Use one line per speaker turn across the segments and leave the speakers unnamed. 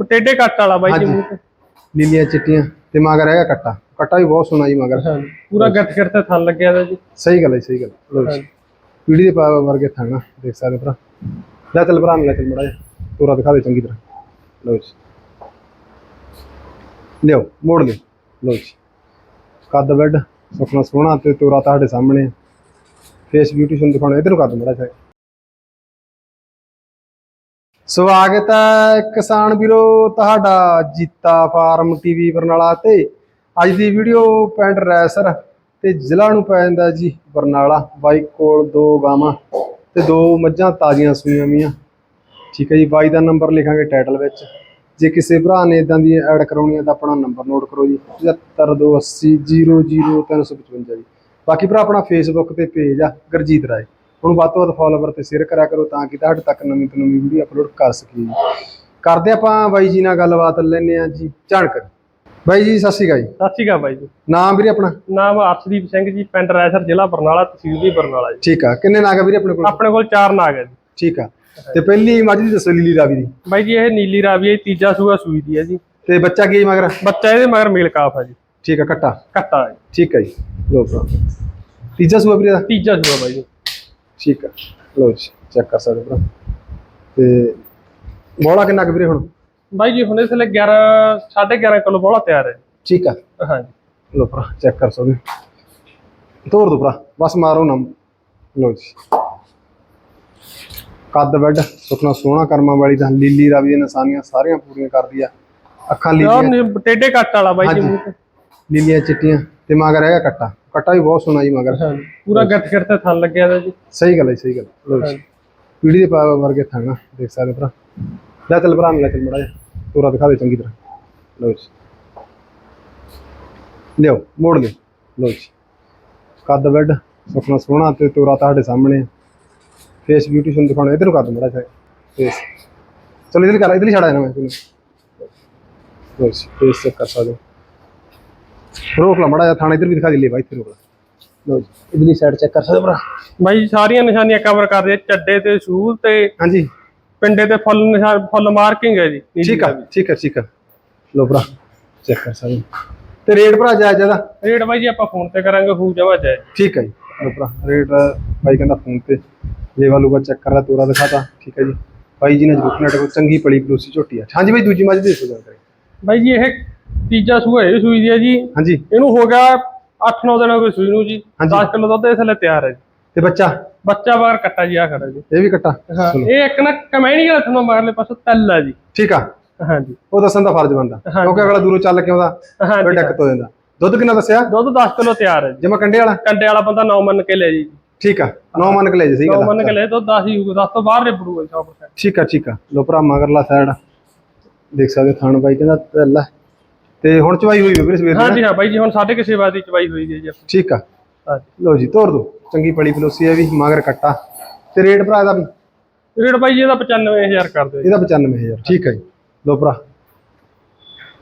ਟੇਡੇ ਕੱਟ ਵਾਲਾ ਬਾਈ ਜੀ
ਹਾਂਜੀ।
ਮੂੰਹ ਤੇ।
ਲੀਲੀਆਂ ਚਿੱਟੀਆਂ ਤੇ ਮਗਰ ਹੈਗਾ ਕੱਟਾ। ਕੱਟਾ ਵੀ ਬਹੁਤ ਸੋਹਣਾ ਜੀ ਮਗਰ।
ਹਾਂਜੀ ਪੂਰਾ ਗੱਠ ਗੱਠ ਤੇ ਥਣ ਲੱਗਿਆ ਦਾ ਜੀ।
ਸਹੀ ਗੱਲ ਹੈ ਸਹੀ ਗੱਲ ਲੋ ਜੀ।
ਹਾਂਜੀ।
ਪੀੜੀ ਦੇ ਪਾ ਵਰਗੇ ਥਾਣਾ ਦੇਖ ਸਕਦੇ ਭਰਾ। ਲੈ ਚੱਲ ਭਰਾ ਨੂੰ ਲੈ ਚੱਲ ਮੜਾ ਤੋਰਾ ਦਿਖਾ ਦੇ ਚੰਗੀ ਤਰ੍ਹਾਂ। ਲੋ ਜੀ। ਲਿਓ ਮੋੜ ਲਿਓ ਲੋ ਜੀ। ਕੱਦ ਬੈੱਡ ਸੁਖਣਾ ਸੋਹਣਾ ਤੇ ਤੋਰਾ ਤੁਹਾਡੇ ਸਾਹਮਣੇ ਫੇਸ ਬਿਊਟੀ ਤੁਹਾਨੂੰ ਦਿਖਾਉਣਾ ਇਧਰ ਨੂੰ ਕੱਦ ਮੜਾ ਚਾਹੇ ਸਵਾਗਤ ਹੈ ਕਿਸਾਨ ਵੀਰੋ, ਤੁਹਾਡਾ ਜੀਤਾ ਫਾਰਮ ਟੀਵੀ ਬਰਨਾਲਾ ਤੇ। ਅੱਜ ਦੀ ਵੀਡੀਓ ਪਿੰਡ ਰੈਸਰ ਤੇ ਜ਼ਿਲ੍ਹਾ ਨੂੰ ਪੈ ਜਾਂਦਾ ਜੀ ਬਰਨਾਲਾ। ਬਾਈ ਕੋਲ ਦੋ ਗਾਵਾਂ ਤੇ ਦੋ ਮੱਝਾਂ ਤਾਜ਼ੀਆਂ ਸੂਈਆਂ ਵੀਆਂ ਠੀਕ ਹੈ ਜੀ, ਬਾਈ ਦਾ ਨੰਬਰ ਲਿਖਾਂਗੇ ਟਾਈਟਲ ਵਿੱਚ। ਜੇ ਕਿਸੇ ਭਰਾ ਨੇ ਇਦਾਂ ਦੀ ਐਡ ਕਰਾਉਣੀ ਹੈ ਤਾਂ ਆਪਣਾ ਨੰਬਰ ਨੋਟ ਕਰੋ ਜੀ। 7528000355 ਜੀ। ਬਾਕੀ ਭਰਾ ਆਪਣਾ ਫੇਸਬੁੱਕ ਤੇ ਪੇਜ ਆ, ਗੁਰਜੀਤ ਰਾਏ। ਹੁਣ ਵੱਧ ਤੋਂ ਵੱਧ ਫਾਲੋਵਰ ਤੇ ਸ਼ੇਅਰ ਕਰਿਆ ਕਰੋ ਤਾਂ ਕਿ ਤੁਹਾਡੇ ਤੱਕ ਨਵੀਂ ਤੋਂ ਨਵੀਂ ਵੀਡੀਓ ਅਪਲੋਡ ਕਰ ਸਕੀਏ। ਕਰਦੇ ਆਪਾਂ ਬਾਈ ਜੀ ਨਾਲ ਗੱਲਬਾਤ ਲੈਣੇ ਆ ਜੀ ਜਾਣਕਾਰੀ ਬਾਈ ਜੀ ਸਤਿ ਸ਼੍ਰੀ ਅਕਾਲ ਜੀ।
ਸਤਿ ਸ਼੍ਰੀ ਅਕਾਲ ਬਾਈ ਜੀ।
ਨਾਮ ਵੀਰੇ ਆਪਣਾ?
ਨਾਮ ਅਰਸ਼ਦੀਪ ਸਿੰਘ ਜੀ ਪਿੰਡ ਰੈਸਰ ਜ਼ਿਲ੍ਹਾ ਬਰਨਾਲਾ ਤਹਿਸੀਲ ਵੀ ਬਰਨਾਲਾ ਜੀ।
ਠੀਕ ਆ। ਕਿੰਨੇ ਨਾਗ ਆ ਵੀਰੇ ਆਪਣੇ ਕੋਲ?
ਆਪਣੇ ਕੋਲ ਚਾਰ ਨਾਗ ਹੈ ਜੀ।
ਠੀਕ ਆ। ਤੇ ਪਹਿਲੀ ਮੱਝ ਦੀ ਦੱਸੋ ਲੀਲੀ ਰਾਵੀ ਦੀ।
ਬਾਈ ਜੀ ਇਹ ਨੀਲੀ ਰਾਵੀ ਹੈ ਤੀਜਾ ਸੂਆ ਸੂਈ ਦੀ ਹੈ ਜੀ।
ਤੇ ਬੱਚਾ ਕੀ ਮਗਰ?
ਬੱਚਾ ਇਹਦੇ ਮਗਰ ਮੇਲ ਕਾਫ ਹੈ ਜੀ।
ਠੀਕ ਆ ਕੱਟਾ।
ਕੱਟਾ ਹੈ।
ਠੀਕ ਆ ਜੀ। ਲੋ ਭਰਾ। ਤੀਜਾ ਸੂਆ ਵੀਰੇ ਦਾ?
ਤੀਜਾ ਸੂਆ ਬਾਈ ਜੀ।
ਠੀਕ ਆ। ਲੋ ਜੀ ਚੈੱਕ ਕਰ ਸਕਦੇ ਭਰਾ। ਤੇ ਬੋਲਾ ਕਿੰਨਾ ਕੁ ਵੀਰੇ ਹੁਣ?
ਬਾਈ ਜੀ ਹੁਣ ਇਸ ਵੇਲੇ 11 11.5 ਕਿਲੋ ਬੋਲਾ ਤਿਆਰ ਹੈ।
ਠੀਕ ਆ।
ਹਾਂਜੀ।
ਲੋ ਭਰਾ ਚੈੱਕ ਕਰ ਸਕਦੇ ਤੋੜ ਦੋ ਭਰਾ ਬਸ ਮਾਰੋ ਨਾ। ਲੋ ਜੀ। ਕੱਦ ਬੈੱਡ ਸੁਖਣਾ ਸੋਹਣਾ ਕਰਮਾਂ ਵਾਲੀ ਤਾਂ ਲੀਲੀ ਰਾਵੀ ਦੀਆਂ ਨਿਸ਼ਾਨੀਆਂ ਸਾਰੀਆਂ ਪੂਰੀਆਂ ਕਰਦੀ ਆ ਅੱਖਾਂ ਲੀਲੀਆਂ।
ਟੇਡੇ ਕੱਟ ਵਾਲਾ ਬਾਈ ਜੀ
ਲੀਲੀਆਂ ਚਿੱਟੀਆਂ ਤੇ ਮਗਰ ਹੈਗਾ ਕੱਟਾ। ਕੱਟਾ ਵੀ ਬਹੁਤ ਸੋਹਣਾ ਜੀ ਮਗਰ।
ਹਾਂਜੀ ਪੂਰਾ ਗੱਠ ਗੱਠ ਤੇ ਥਣ ਲੱਗਿਆ ਦਾ ਜੀ।
ਸਹੀ ਗੱਲ ਹੈ ਸਹੀ ਗੱਲ ਲੋ ਜੀ। ਪੀੜੀ ਦੇ ਪਾ ਵਰਗੇ ਥਾਣਾ ਦੇਖ ਸਕਦੇ ਭਰਾ। ਲੈ ਚੱਲ ਭਰਾ ਲੈ ਚੱਲ ਮੜਾ ਜਾ ਤੋਰਾ ਦਿਖਾ ਦੇ ਚੰਗੀ ਤਰ੍ਹਾਂ। ਲੋ ਜੀ। ਲਿਓ ਮੋੜ ਲਿਓ। ਲੋ ਜੀ। ਕੱਦ ਬੈੱਡ ਸੁਖਣਾ ਸੋਹਣਾ ਤੇ ਤੋਰਾ ਤੁਹਾਡੇ ਸਾਹਮਣੇ ਫੇਸ ਬਿਊਟੀ ਤੁਹਾਨੂੰ ਦਿਖਾਉਣਾ ਇਧਰ ਨੂੰ ਕਰ ਦੋ ਮੜਾ ਚਾਹੇ ਫੇਸ ਚਲੋ ਇਧਰ ਕਰ ਇਧਰ ਹੀ ਛੜਾ ਦੇਣਾ ਮੈਂ। ਤੁਹਾਨੂੰ ਲੋ ਜੀ। ਫੇਸ ਚੈੱਕ ਕਰ ਸਕਦੇ ਰੋਕ ਲਾ ਮੜਾ ਜਾ ਥਾਣਾ ਇਧਰ ਵੀ ਦਿਖਾ ਦੇ ਲੈ ਬਾਈ ਇੱਥੇ ਰੋਕ ਲਾ। ਲੋ ਜੀ ਇਧਰਲੀ ਸਾਈਡ ਚੈੱਕ ਕਰ ਸਕਦੇ ਭਰਾ?
ਬਾਈ ਜੀ ਸਾਰੀਆਂ ਨਿਸ਼ਾਨੀਆਂ ਕਵਰ ਕਰਦੇ ਆ ਚੱਡੇ ਤੇ ਸੂਲ ਤੇ
ਹਾਂਜੀ।
ਪਿੰਡੇ ਤੇ ਫੁੱਲ ਨਿਸ਼ਾਨ ਫੁੱਲ ਮਾਰਕਿੰਗ ਹੈ ਜੀ
ਠੀਕ ਆ। ਠੀਕ ਆ ਠੀਕ ਆ। ਲੋ ਭਰਾ ਚੈੱਕ ਕਰ ਸਕਦੇ। ਤੇ ਰੇਟ ਭਰਾ ਜਾਇਜ਼ ਜ਼ਿਆਦਾ
ਰੇਟ ਬਾਈ ਜੀ ਆਪਾਂ ਫੋਨ ਤੇ ਕਰਾਂਗੇ ਹੂ ਜਮਾ ਜਾਏ
ਠੀਕ ਹੈ ਜੀ। ਲੋ ਭਰਾ ਰੇਟ ਬਾਈ ਕਹਿੰਦਾ ਫੋਨ ਤੇ। ਲੇਵਾ ਲੂਗਾ ਚੈੱਕ ਕਰ ਲੈ ਤੋਰਾ ਦਿਖਾਤਾ। ਠੀਕ ਹੈ ਜੀ। ਬਾਈ ਜੀ ਨੇ ਜਰੂਰ ਨਟ ਕੋ ਚੰਗੀ ਪਲੀ ਪਲੋਸੀ ਝੋਟੀ ਆ। ਹਾਂਜੀ ਬਾਈ ਦੂਜੀ ਮੱਝ ਦੇ ਦਿਓ ਜਾਣਕਾਰੀ
ਬਾਈ ਜੀ ਇਹ ਤੀਜਾ ਸੂਆ ਇਹ ਸੂਈ ਦੀ ਹੈ ਜੀ।
ਹਾਂਜੀ।
ਇਹਨੂੰ ਹੋ ਗਿਆ 8-9 ਦਿਨ ਗਏ ਸੂਈ ਨੂੰ ਜੀ।
ਹਾਂਜੀ।
10 ਕਿਲੋ ਦੁੱਧ ਇਸ ਵੇਲੇ ਤਿਆਰ ਹੈ ਜੀ।
ਤੇ ਬੱਚਾ?
ਬੱਚਾ ਬਾਹਰ ਕੱਟਾ ਜੀ ਆ ਖੜਾ ਜੀ।
ਇਹ ਵੀ ਕੱਟਾ?
ਇਹ ਇੱਕ ਨਾ ਕਮੈਣੀ ਵਾਲਾ ਤੁਹਾਨੂੰ ਮਾਰਲੇ ਪਾਸੋਂ ਤੱਲ ਆ ਜੀ।
ਠੀਕ ਆ।
ਹਾਂਜੀ।
ਉਹ ਦੱਸਣ ਦਾ ਫਰਜ਼ ਬਣਦਾ। ਕਿਉਂਕਿ ਅਗਲਾ ਦੂਰੋਂ ਚੱਲ ਕੇ ਆਉਂਦਾ ਫਿਰ
ਹਾਂਜੀ।
ਡੱਕਤ ਹੋ ਜਾਂਦਾ। ਦੁੱਧ ਕਿੰਨਾ ਦੱਸਿਆ?
ਦੁੱਧ 10 ਕਿਲੋ ਤਿਆਰ ਹੈ ਜੀ।
ਜਮਾ ਕੰਡੇ ਵਾਲਾ?
ਕੰਡੇ ਵਾਲਾ ਬੰਦਾ 9 ਮੰਨ ਕੇ ਲੈ ਜੀ।
ਠੀਕ ਆ। ਨੌ ਮੰਨ ਕੇ ਲੈ ਜੀ ਸਹੀ
9
ਗੱਲ
ਮੰਨ
ਆ।
ਕੇ ਲੈ ਦੁੱਧ 10 ਹੀ ਹੋਊਗਾ। 10 ਤੋਂ ਬਾਹਰ ਨਿਬੜੂਗਾ 100%
ਠੀਕ ਆ ਠੀਕ ਆ। ਲੋ ਭਰਾ ਮਗਰਲਾ ਸਾਈਡ ਦੇਖ ਸਕਦੇ ਥਾਣ ਬਾਈ ਕਹਿੰਦਾ ਤੱਲਾ ਤੇ ਹੁਣ ਚਵਾਈ ਹੋਈ ਵੀਰੇ ਸਵੇਰ ਦੀ?
ਹਾਂਜੀ ਹਾਂ ਬਾਈ ਜੀ ਹੁਣ ਸਾਡੇ ਕਿਸੇ ਵਾਰ ਦੀ ਚਵਾਈ ਹੋਈ ਹੈ ਜੀ ਆਪਣੀ।
ਠੀਕ ਆ।
ਹਾਂਜੀ।
ਲੋ ਜੀ ਤੋੜ ਦੋ। ਚੰਗੀ ਪਲੀ ਫਲੋਸੀ ਹੈ ਵੀ ਮਗਰ ਕੱਟਾ। ਤੇ ਰੇਟ ਭਰਾ ਇਹਦਾ ਵੀ?
ਰੇਟ ਬਾਈ ਜੀ ਇਹਦਾ 95000 ਕਰ ਦਿਓ ਜੀ।
ਇਹਦਾ 95000 ਠੀਕ ਹੈ ਜੀ। ਲੋ ਭਰਾ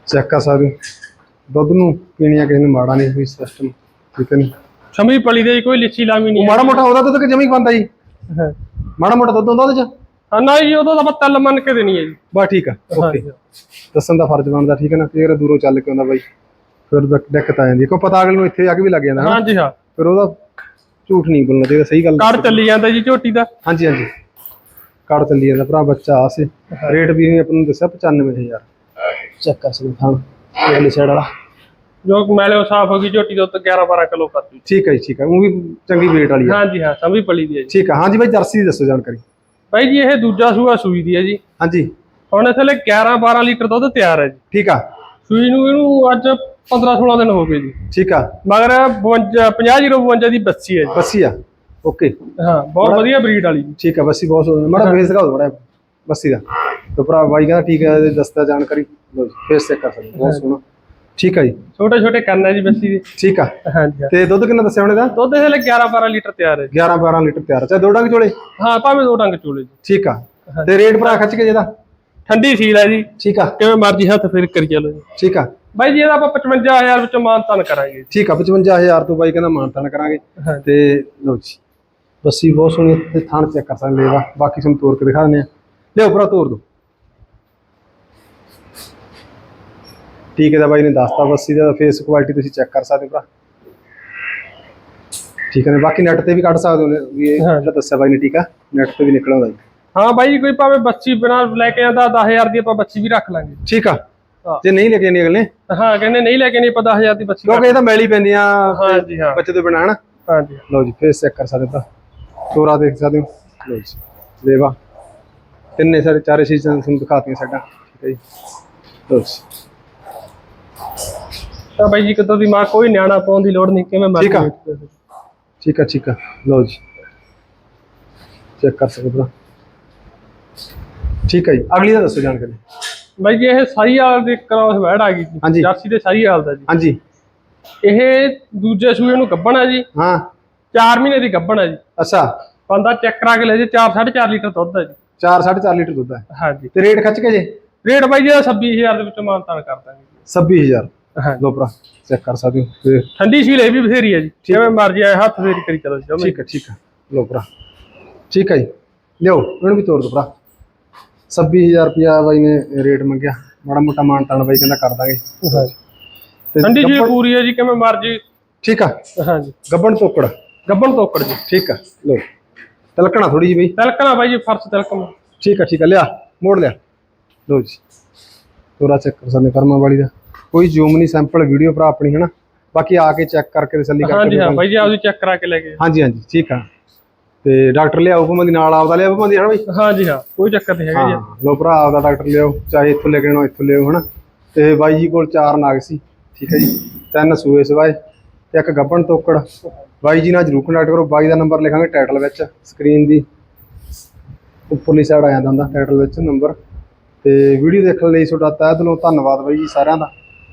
ਚੈੱਕ ਕਰ ਸਕਦੇ ਹੋ। ਦੁੱਧ ਨੂੰ ਪੀਣੀਆਂ ਕਿਸੇ ਨੂੰ ਮਾੜਾ ਨਹੀਂ ਕੋਈ ਸਿਸਟਮ ਠੀਕ ਹੈ ਨੀ
ਸਮੀ ਪਲੀ ਦੇ ਜੀ ਕੋਈ ਲਿੱਸੀ ਲਾਮੀ
ਉਹ
ਨਹੀਂ
ਮਾੜਾ ਮੋਟਾ ਉਹਦਾ ਦੁੱਧ ਕਿ ਜਮੀ ਬੰਦਾ ਜੀ।
ਹੈ।
ਮਾੜਾ ਮੋਟਾ ਦੁੱਧ ਹੁੰਦਾ ਉਹਦੇ ਚ?
ਹਾਂ ਨਾ ਜੀ ਉਦੋਂ ਤਾਂ ਆਪਾਂ ਤੱਲ ਮੰਨ ਕੇ ਦੇਣੀ ਹੈ ਜੀ।
ਬਸ ਠੀਕ ਆ ਓਕੇ। ਦੱਸਣ ਦਾ ਫਰਜ਼ ਬਣਦਾ ਠੀਕ ਹੈ ਨਾ? ਫੇਰ ਦੂਰੋਂ ਚੱਲ ਕੇ ਆਉਂਦਾ ਬਾਈ। ਫਿਰ ਦਿੱਕ- ਦਿੱਕਤ ਆ ਜਾਂਦੀ ਹੈ। ਕਿਉਂ ਪਤਾ ਅਗਲੇ ਨੂੰ ਇੱਥੇ ਆ ਕੇ ਵੀ ਲੱਗ ਜਾਂਦਾ ਹਨਾ?
ਹਾਂਜੀ ਹਾਂ।
ਫਿਰ ਉਹਦਾ ਝੂਠ ਨਹੀਂ ਬੋਲਣਾ ਚਾਹੀਦਾ ਸਹੀ ਗੱਲ
ਕਰ ਚੱਲੀ ਜਾਂਦਾ ਜੀ ਝੋਟੀ ਦਾ।
ਹਾਂਜੀ ਹਾਂਜੀ। ਕਾਰਡ ਚੱਲੀ ਜਾਂਦਾ ਭਰਾ ਬੱਚਾ ਆ ਸੀ ਰੇਟ ਵੀ ਆਪਾਂ ਨੂੰ ਦੱਸਿਆ 95000 ਚੈੱਕ ਕਰ ਸਕਦੇ ਅਗਲੀ ਸਾਈਡ ਵਾਲਾ
ਜੋ ਮੈਲੇ ਸਾਫ਼ ਹੋ ਗਈ ਝੋਟੀ ਦਾ ਉੱਤੇ 11 12 ਕਿਲੋ ਕਰ ਦਿੱਤੀ
ਠੀਕ ਹੈ ਜੀ ਠੀਕ ਹੈ ਉਹ ਵੀ ਚੰਗੀ ਵੇਟ ਵਾਲੀ ਆ।
ਹਾਂਜੀ ਹਾਂ ਸਮੀ ਪਲੀ ਦੀ ਹੈ ਜੀ।
ਠੀਕ ਹੈ ਹਾਂਜੀ ਬਾਈ ਜਰਸੀ ਦੀ ਦੱਸੋ ਜਾਣਕਾਰੀ।
ਬਾਈ ਜੀ ਇਹ ਦੂਜਾ ਸੂਆ ਸੂਈ ਦੀ ਹੈ ਜੀ।
ਹਾਂਜੀ।
ਹੁਣ ਇਸ ਵੇਲੇ 11 12 ਲੀਟਰ ਦੁੱਧ ਤਿਆਰ ਹੈ ਜੀ।
ਠੀਕ ਆ।
ਸੂਈ ਨੂੰ ਇਹਨੂੰ ਅੱਜ 15 16 ਦਿਨ ਹੋ ਗਏ ਜੀ।
ਠੀਕ ਆ।
ਮਗਰ 52 50 52 ਦੀ ਬੱਸੀ ਹੈ ਜੀ।
ਬੱਸੀ ਆ। ਓਕੇ।
ਹਾਂ ਬਹੁਤ ਵਧੀਆ ਬਰੀਡ ਵਾਲੀ
ਠੀਕ ਆ ਬੱਸੀ ਬਹੁਤ ਸੋਹਣਾ ਮਾੜਾ ਫੇਸ ਦਿਖਾਓ ਥੋੜਾ ਬੱਸੀ ਦਾ। ਤੇ ਭਰਾ ਬਾਈ ਕਹਿੰਦਾ ਠੀਕ ਹੈ ਦੱਸਦਾ ਜਾਣਕਾਰੀ। ਫੇਸ ਚੈੱਕ ਕਰ ਸਕਦੇ ਬਹੁਤ ਸੋਹਣਾ। ਠੀਕ ਆ ਜੀ।
ਛੋਟੇ ਛੋਟੇ ਕੰਨ ਹੈ ਜੀ ਬੱਸੀ ਦੇ।
ਠੀਕ ਆ।
ਹਾਂਜੀ।
ਤੇ ਦੁੱਧ ਕਿੰਨਾ ਦੱਸਿਆ ਹੁਣ ਇਹਦਾ
ਦੁੱਧ ਇਸ ਵੇਲੇ 11 12 ਲੀਟਰ ਤਿਆਰ ਹੈ ਜੀ।
11 12 ਲੀਟਰ ਤਿਆਰ। ਚਾਹੇ ਦੋ ਡੰਗ ਚੋਲੇ?
ਹਾਂ ਭਾਵੇਂ ਦੋ ਡੰਗ ਚੋਲੇ ਜੀ।
ਠੀਕ ਆ। ਤੇ ਰੇਟ ਭਰਾ ਖੱਚ ਕੇ ਜਿਹਦਾ
ਠੰਡੀ ਸੀਲ ਹੈ ਜੀ।
ਠੀਕ ਆ।
ਕਿਵੇਂ ਮਰਜ਼ੀ ਹੱਥ ਫੇਰ ਕਰੀ ਚਲੋ ਜੀ।
ਠੀਕ ਆ।
ਬਾਈ ਜੀ ਇਹਦਾ ਆਪਾਂ 55000 ਵਿੱਚੋਂ ਮਾਨਤਾਨ ਕਰਾਂਗੇ।
ਠੀਕ ਆ 55000 ਤੋਂ ਬਾਈ ਕਹਿੰਦਾ ਮਾਨਤਾਨ ਕਰਾਂਗੇ। ਤੇ ਲਓ ਜੀ। ਬੱਸੀ ਬਹੁਤ ਸੋਹਣੀ ਤੇ ਥਾਣ ਚੈੱਕ ਕਰ ਸਕਦੇ ਵਾ ਬਾਕੀ ਤੁਹਾਨੂੰ ਤੋੜ ਕੇ ਦਿਖਾ ਦਿੰਦੇ ਆ ਲਿਓ ਭਰਾ ਤੋੜ ਦੋ ਟੀਕੇ ਦਾ ਬਾਈ ਨੇ ਦੱਸਤਾ ਬੱਸੀ ਦਾ ਫੇਸ ਕੁਆਲਿਟੀ ਤੁਸੀਂ ਚੈੱਕ ਕਰ ਸਕਦੇ ਹੋ ਭਰਾ। ਠੀਕ ਹੈ ਬਾਕੀ ਨੈਟ ਤੇ ਵੀ ਕੱਢ ਸਕਦੇ ਹੋ ਵੀ ਇਹ
ਹਾਂ।
ਜਿਹੜਾ ਦੱਸਿਆ ਬਾਈ ਨੇ ਠੀਕ ਆ? ਨੈਟ ਤੇ ਵੀ ਨਿਕਲ ਆਉਂਦਾ
ਹਾਂ ਬਾਈ ਕੋਈ ਭਾਵੇਂ ਬੱਚੀ ਬਣਾ ਲੈ ਕੇ ਆਂਦਾ 10000 ਦੀ ਆਪਾਂ ਬੱਚੀ ਵੀ ਰੱਖ ਲਾਂਗੇ।
ਠੀਕ ਆ।
ਹਾਂ।
ਜੇ ਨਹੀਂ ਲੈ ਕੇ ਜਾਣੀ ਅਗਲੇ?
ਹਾਂ ਕਹਿੰਦੇ ਨਹੀਂ ਲੈ ਕੇ ਨਹੀਂ ਆਪਾਂ 10000 ਦੀ ਬੱਚੀ
ਕਿਉਂਕਿ ਇਹ ਤਾਂ ਮੈਲੀ ਪੈਂਦੀਆਂ
ਹਾਂ ਜੀ ਹਾਂ।
ਬੱਚੇ ਤੋਂ ਬਿਨਾਂ ਹਨਾ?
ਹਾਂ ਜੀ
ਲਓ ਜੀ ਫੇਸ ਚੈੱਕ ਕਰ ਸਕਦੇ ਹੋ ਭਰਾ ਤੋਰਾ ਦੇਖ ਸਕਦੇ ਹੋ। ਲਓ ਜੀ ਲੇਵਾ। ਤਿੰਨੇ ਸਾਰੇ ਚਾਰੇ ਚੀਜ਼ਾਂ ਤੁਹਾਨੂੰ ਦਿਖਾਤੀਆਂ ਸਾਡਾ। ਠੀਕ ਹੈ ਜੀ। ਲਓ ਜੀ।
ਤਾਂ ਬਾਈ ਜੀ ਕਿਤੋਂ ਦੀ ਮਾਂ ਕੋਈ ਨਿਆਣਾ ਪਾਉਣ ਦੀ ਲੋੜ ਨਹੀਂ ਕਿਵੇਂ ਮਰਜ਼ੀ
ਠੀਕ ਆ।
ਵੇਚ ਦਿਓ।
ਠੀਕ ਆ ਠੀਕ ਆ। ਲਓ ਜੀ। ਚੈੱਕ ਕਰ ਸਕਦੇ ਹੋ। ਭਰਾ ਠੀਕ ਹੈ ਜੀ। ਅਗਲੀ ਦਾ ਦੱਸੋ ਜਾਣਕਾਰੀ।
ਬਾਈ ਜੀ ਇਹ ਸਾਈ ਵਾਲ ਦੇ ਕਰਾਉਸ ਵੈੜ ਆ ਗਈ
ਹਾਂਜੀ।
ਜੀ ਜਰਸੀ ਦੇ ਸਾਈ ਵਾਲ ਦਾ ਜੀ।
ਹਾਂਜੀ।
ਇਹ ਦੂਜੇ ਸੂਏ ਨੂੰ ਗੱਭਣ ਆ ਜੀ।
ਹਾਂ।
4 ਮਹੀਨੇ ਦੀ ਗੱਭਣ ਆ ਜੀ।
ਅੱਛਾ।
ਬੰਦਾ ਚੈੱਕ ਕਰਾ ਕੇ ਲੈ ਜੇ 4 4.5 ਲੀਟਰ ਦੁੱਧ ਆ ਜੀ।
4 4.5 ਲੀਟਰ ਦੁੱਧ ਹੈ
ਹਾਂਜੀ।
ਤੇ ਰੇਟ ਖੱਚ ਕੇ ਜੇ?
ਰੇਟ ਬਾਈ ਜੀ ਦਾ 26000 ਦੇ ਵਿੱਚੋਂ ਮਾਨਤਾਨ ਕਰ ਦਾਂਗੇ
26000 ਲਓ ਭਰਾ ਚੈੱਕ ਕਰ ਸਕਦੇ ਹੋ ਤੇ
ਠੰਡੀ ਸੀਲ ਇਹ ਵੀ ਬਥੇਰੀ ਹੈ ਜੀ। ਜਿਵੇਂ ਮਰਜ਼ੀ ਆਏ ਹੱਥ ਫੇਰੀ ਕਰੀ ਚਲੋ ਜੀ
ਠੀਕ ਹੈ ਠੀਕ ਹੈ। ਭਰਾ ਠੀਕ ਹੈ ਜੀ। ਲਿਓ ਇਹਨੂੰ ਵੀ ਤੋੜ ਦੋ ਭਰਾ। 26000 ਰੁਪਿਆ ਬਾਈ ਨੇ ਰੇਟ ਮੰਗਿਆ। ਮਾੜਾ ਮੋਟਾ ਮਾਨਤਾਨ ਬਾਈ ਕਹਿੰਦਾ ਕਰ ਦਾਂਗੇ।
ਠੰਡੀ
ਗੱਬਣ-
ਪੂਰੀ ਹੈ ਜੀ ਕਿਵੇਂ ਮਰਜ਼ੀ।
ਠੀਕ ਆ।
ਹਾਂਜੀ
ਗੱਬਣ ਤੋਕੜ।
ਗੱਭਣ ਤੋਕੜ ਜੀ।
ਠੀਕ ਆ ਲਓ। ਤਲਕਣਾ ਥੋੜੀ ਜਿਹੀ ਬਈ।
ਤਿਲਕਣਾ ਬਾਈ ਜੀ ਫਰਸ਼ ਤਿਲਕਣਾ।
ਠੀਕ ਆ ਠੀਕ ਆ। ਲਿਆ ਮੋੜ ਲਿਆ। ਲਓ ਜੀ। ਤੋਰਾ ਚੈੱਕ ਕਰ ਸਕਦੇ ਕਰਮਾ ਵਾਲੀ ਦਾ। ਕੋਈ ਜ਼ੂਮ ਨਹੀਂ ਸੈਂਪਲ ਵੀਡੀਓ ਭਰਾ ਆਪਣੀ ਹਨਾ? ਬਾਕੀ ਆ ਕੇ ਚੈੱਕ ਕਰਕੇ ਤਸੱਲੀ ਕਰਕੇ
ਹਾਂਜੀ ਹਾਂ। ਬਾਈ ਜੀ ਆਪਦੀ ਚੈੱਕ ਕਰਾ ਕੇ ਲੈ ਗਏ
ਹਾਂਜੀ ਹਾਂਜੀ ਠੀਕ ਆ। ਤੇ ਡਾਕਟਰ ਲਿਆਓ ਭਾਵੇਂ ਦੀ ਨਾਲ ਆਪਦਾ ਲਿਆਓ ਭਾਵੇਂ ਦੀ ਹਨਾ ਬਈ?
ਹਾਂਜੀ ਹਾਂ ਕੋਈ ਚੱਕਰ ਨਹੀਂ ਹੈਗਾ ਜੀ।
ਲੋ ਭਰਾ ਆਪਦਾ ਡਾਕਟਰ ਲਿਆਓ ਚਾਹੇ ਇੱਥੋਂ ਲੈ ਕੇ ਆਉਣਾ ਇੱਥੋਂ ਲਿਆਓ ਹਨਾ? ਤੇ ਬਾਈ ਜੀ ਕੋਲ ਚਾਰ ਨਾਗ ਸੀ ਠੀਕ ਹੈ ਜੀ? ਤਿੰਨ ਸੂਏ ਸਵਾਏ ਤੇ ਇੱਕ ਗੱਬਣ ਤੋਕੜ। ਬਾਈ ਜੀ ਨਾਲ ਜਰੂਰ ਕੰਟੈਕਟ ਕਰੋ ਬਾਈ ਦਾ ਨੰਬਰ ਲਿਖਾਂਗੇ ਟਾਈਟਲ ਵਿੱਚ ਸਕਰੀਨ ਦੀ। ਉੱਪਰਲੀ ਸਾਈਡ ਆ ਜਾਂਦਾ ਹੁੰਦਾ ਟਾਈਟਲ ਵਿੱਚ ਨੰਬਰ ਤੇ ਵੀਡੀਓ ਦੇਖਣ ਲਈ ਤੁਹਾਡਾ ਤਹਿ ਦਿਲੋਂ ਧੰਨਵਾਦ ਬਾਈ ਜੀ ਸਾਰਿਆਂ ਦਾ।